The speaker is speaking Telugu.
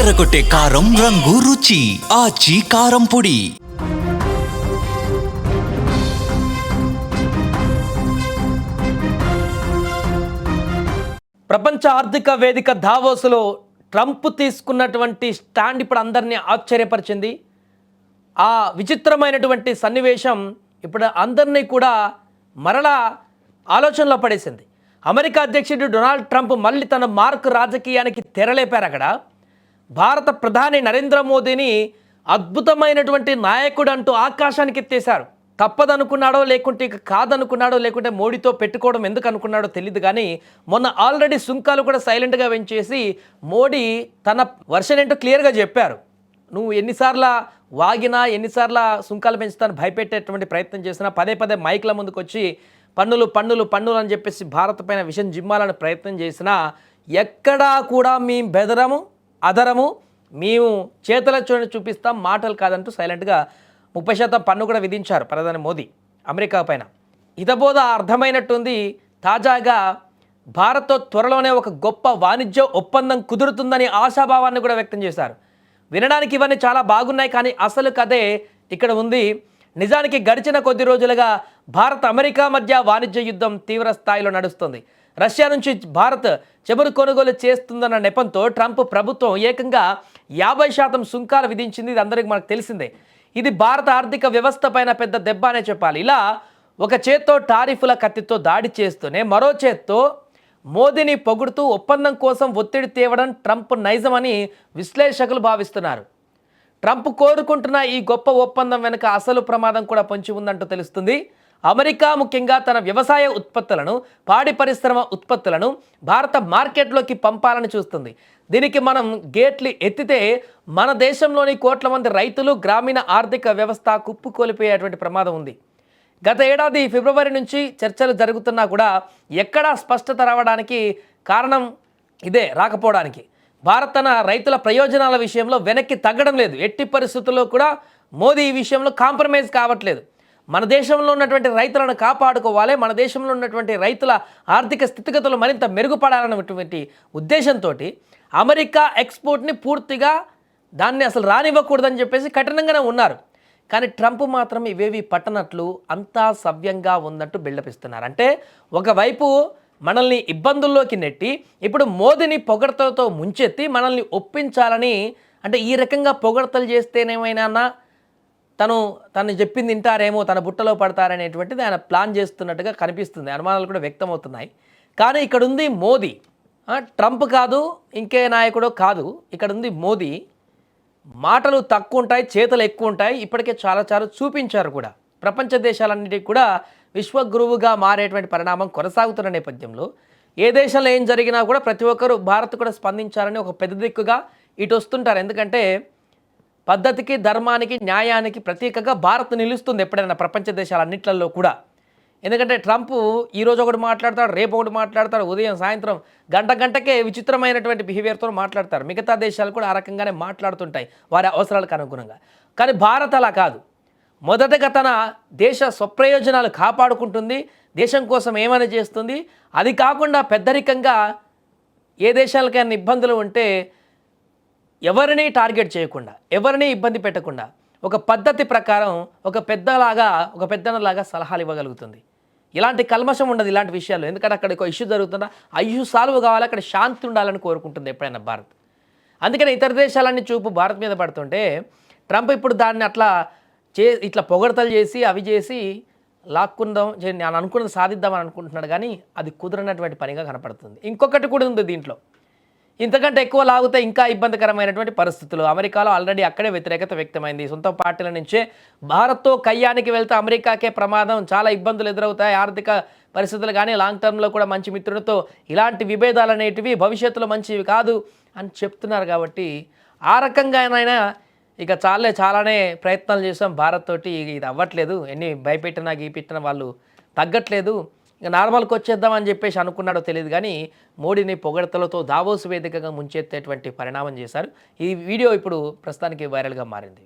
అదరగొట్టే కారం రంగు రుచి. ఆచి కారం పొడి. ప్రపంచ ఆర్థిక వేదిక దావోసులో ట్రంప్ తీసుకున్నటువంటి స్టాండ్ ఇప్పుడు అందరినీ ఆశ్చర్యపరిచింది. ఆ విచిత్రమైనటువంటి సన్నివేశం ఇప్పుడు అందరినీ కూడా మరలా ఆలోచనలో పడేసింది. అమెరికా అధ్యక్షుడు డొనాల్డ్ ట్రంప్ మళ్ళీ తన మార్క్ రాజకీయానికి తెరలేపారు అక్కడ. భారత ప్రధాని నరేంద్ర మోదీని అద్భుతమైనటువంటి నాయకుడు అంటూ ఆకాశానికి ఎత్తేశారు. తప్పదనుకున్నాడో లేకుంటే ఇక కాదనుకున్నాడో లేకుంటే మోడీతో పెట్టుకోవడం ఎందుకు అనుకున్నాడో తెలియదు కానీ మొన్న ఆల్రెడీ సుంకాలు కూడా సైలెంట్గా వెంచేసి మోడీ తన వర్షన్ ఏంటో క్లియర్గా చెప్పారు. నువ్వు ఎన్నిసార్లు వాగినా ఎన్నిసార్లు సుంకాలు పెంచుతాను భయపెట్టేటువంటి ప్రయత్నం చేసినా పదే పదే మైక్ల ముందుకు వచ్చి పన్నులు పన్నులు పన్నులు అని చెప్పేసి భారత్ పైన విషయం జిమ్మాలని ప్రయత్నం చేసినా ఎక్కడా కూడా మేము బెదరము. అదరము మేము చేతుల చూడని చూపిస్తాం మాటలు కాదంటూ సైలెంట్గా ముప్పై శాతం పన్ను కూడా విధించారు ప్రధాని మోదీ అమెరికా పైన. హితబోధ అర్థమైనట్టుంది తాజాగా భారత్తో త్వరలోనే ఒక గొప్ప వాణిజ్య ఒప్పందం కుదురుతుందని ఆశాభావాన్ని కూడా వ్యక్తం చేశారు. వినడానికి ఇవన్నీ చాలా బాగున్నాయి కానీ అసలు కథే ఇక్కడ ఉంది. నిజానికి గడిచిన కొద్ది రోజులుగా భారత్ అమెరికా మధ్య వాణిజ్య యుద్ధం తీవ్ర స్థాయిలో నడుస్తుంది. రష్యా నుంచి భారత్ చెబురు కొనుగోలు చేస్తుందన్న నెపంతో ట్రంప్ ప్రభుత్వం ఏకంగా యాభై శాతం సుంకాలు విధించింది. ఇది అందరికీ మనకు తెలిసిందే. ఇది భారత ఆర్థిక వ్యవస్థ పైన పెద్ద దెబ్బ అనే చెప్పాలి. ఇలా ఒక చేత్తో టారిఫుల కత్తితో దాడి చేస్తూనే మరో చేత్తో మోదీని పొగుడుతూ ఒప్పందం కోసం ఒత్తిడి తేవడం ట్రంప్ నైజమని విశ్లేషకులు భావిస్తున్నారు. ట్రంప్ కోరుకుంటున్న ఈ గొప్ప ఒప్పందం వెనుక అసలు ప్రమాదం కూడా పొంచి ఉందంటూ తెలుస్తుంది. అమెరికా ముఖ్యంగా తన వ్యవసాయ ఉత్పత్తులను పాడి పరిశ్రమ ఉత్పత్తులను భారత మార్కెట్లోకి పంపాలని చూస్తుంది. దీనికి మనం గేట్లు ఎత్తితే మన దేశంలోని కోట్ల మంది రైతులు గ్రామీణ ఆర్థిక వ్యవస్థ కుప్పుకోలిపోయేటువంటి ప్రమాదం ఉంది. గత ఏడాది ఫిబ్రవరి నుంచి చర్చలు జరుగుతున్నా కూడా ఎక్కడా స్పష్టత రావడానికి కారణం ఇదే రాకపోవడానికి. భారత్ తన రైతుల ప్రయోజనాల విషయంలో వెనక్కి తగ్గడం లేదు. ఎట్టి పరిస్థితుల్లో కూడా మోదీ ఈ విషయంలో కాంప్రమైజ్ కావట్లేదు. మన దేశంలో ఉన్నటువంటి రైతులను కాపాడుకోవాలి మన దేశంలో ఉన్నటువంటి రైతుల ఆర్థిక స్థితిగతులు మరింత మెరుగుపడాలన్నటువంటి ఉద్దేశంతో అమెరికా ఎక్స్పోర్ట్ని పూర్తిగా దాన్ని అసలు రానివ్వకూడదని చెప్పేసి కఠినంగానే ఉన్నారు. కానీ ట్రంప్ మాత్రం ఇవేవి పట్టనట్లు అంతా సవ్యంగా ఉన్నట్టు బిల్డప్ ఇస్తున్నారు. అంటే ఒకవైపు మనల్ని ఇబ్బందుల్లోకి నెట్టి ఇప్పుడు మోదీని పొగడతలతో ముంచెత్తి మనల్ని ఒప్పించాలని అంటే ఈ రకంగా పొగడతలు చేస్తేనేమైనా తను తను చెప్పింది వింటారేమో తన బుట్టలో పడతారనేటువంటిది ఆయన ప్లాన్ చేస్తున్నట్టుగా కనిపిస్తుంది. అనుమానాలు కూడా వ్యక్తమవుతున్నాయి. కానీ ఇక్కడ ఉంది మోదీ ట్రంప్ కాదు ఇంకే నాయకుడో కాదు. ఇక్కడ ఉంది మోదీ. మాటలు తక్కువ ఉంటాయి చేతలు ఎక్కువ ఉంటాయి. ఇప్పటికే చాలా చాలా చూపించారు కూడా. ప్రపంచ దేశాలన్నిటికీ కూడా విశ్వగురువుగా మారేటువంటి పరిణామం కొనసాగుతున్న నేపథ్యంలో ఏ దేశంలో ఏం జరిగినా కూడా ప్రతి ఒక్కరూ భారత్ కూడా స్పందించాలని ఒక పెద్ద దిక్కుగా ఇటు వస్తుంటారు. ఎందుకంటే పద్ధతికి ధర్మానికి న్యాయానికి ప్రతీకగా భారత్ నిలుస్తుంది ఎప్పుడైనా ప్రపంచ దేశాలన్నింటిలో కూడా. ఎందుకంటే ట్రంప్ ఈరోజు ఒకటి మాట్లాడతాడు రేపు ఒకటి మాట్లాడతాడు ఉదయం సాయంత్రం గంట గంటకే విచిత్రమైనటువంటి బిహేవియర్తో మాట్లాడతారు. మిగతా దేశాలు కూడా ఆ రకంగానే మాట్లాడుతుంటాయి వారి అవసరాలకు అనుగుణంగా. కానీ భారత్ అలా కాదు. మొదటగా తన దేశ స్వప్రయోజనాలు కాపాడుకుంటుంది దేశం కోసం ఏమైనా చేస్తుంది? అది కాకుండా పెద్దరికంగా ఏ దేశాలకైనా ఇబ్బందులు ఉంటే ఎవరిని టార్గెట్ చేయకుండా ఎవరిని ఇబ్బంది పెట్టకుండా ఒక పద్ధతి ప్రకారం ఒక పెద్దలాగా ఒక పెద్దలాగా సలహాలు ఇవ్వగలుగుతుంది. ఇలాంటి కల్మషం ఉండదు ఇలాంటి విషయాలు ఎందుకంటే అక్కడ ఒక ఇష్యూ జరుగుతున్నా ఆ ఇష్యూ సాల్వ్ కావాలి అక్కడ శాంతి ఉండాలని కోరుకుంటుంది ఎప్పుడైనా భారత్. అందుకని ఇతర దేశాలన్నీ చూపు భారత్ మీద పడుతుంటే ట్రంప్ ఇప్పుడు దాన్ని అట్లా చే ఇట్లా పొగడతలు చేసి అవి చేసి లాక్కుందాం నేను అనుకున్నది సాధిద్దామని అనుకుంటున్నాడు. కానీ అది కుదరనటువంటి పనిగా కనపడుతుంది. ఇంకొకటి కూడా ఉంది దీంట్లో. ఇంతకంటే ఎక్కువ లాగితే ఇంకా ఇబ్బందికరమైనటువంటి పరిస్థితులు. అమెరికాలో ఆల్రెడీ అక్కడే వ్యతిరేకత వ్యక్తమైంది. సొంత పార్టీల నుంచే భారత్తో కయ్యానికి వెళ్తే అమెరికాకే ప్రమాదం. చాలా ఇబ్బందులు ఎదురవుతాయి. ఆర్థిక పరిస్థితులు కానీ లాంగ్ టర్మ్లో కూడా మంచి మిత్రుడితో ఇలాంటి విభేదాలు అనేటివి భవిష్యత్తులో మంచివి కాదు అని చెప్తున్నారు కాబట్టి ఆ రకంగానైనా ఇక చాలే చాలానే ప్రయత్నాలు చేసాం భారత్ తోటి ఇది అవ్వట్లేదు. ఎన్ని భయపెట్టినా గీపెట్టినా వాళ్ళు తగ్గట్లేదు. నార్మల్కి వచ్చేద్దామని చెప్పేసి అనుకున్నాడో తెలియదు కానీ మోడీని పొగడతలతో దావోస్ వేదికగా ముంచెత్తేటువంటి పరిణామం చేశారు. ఈ వీడియో ఇప్పుడు ప్రస్తుతానికి వైరల్గా మారింది.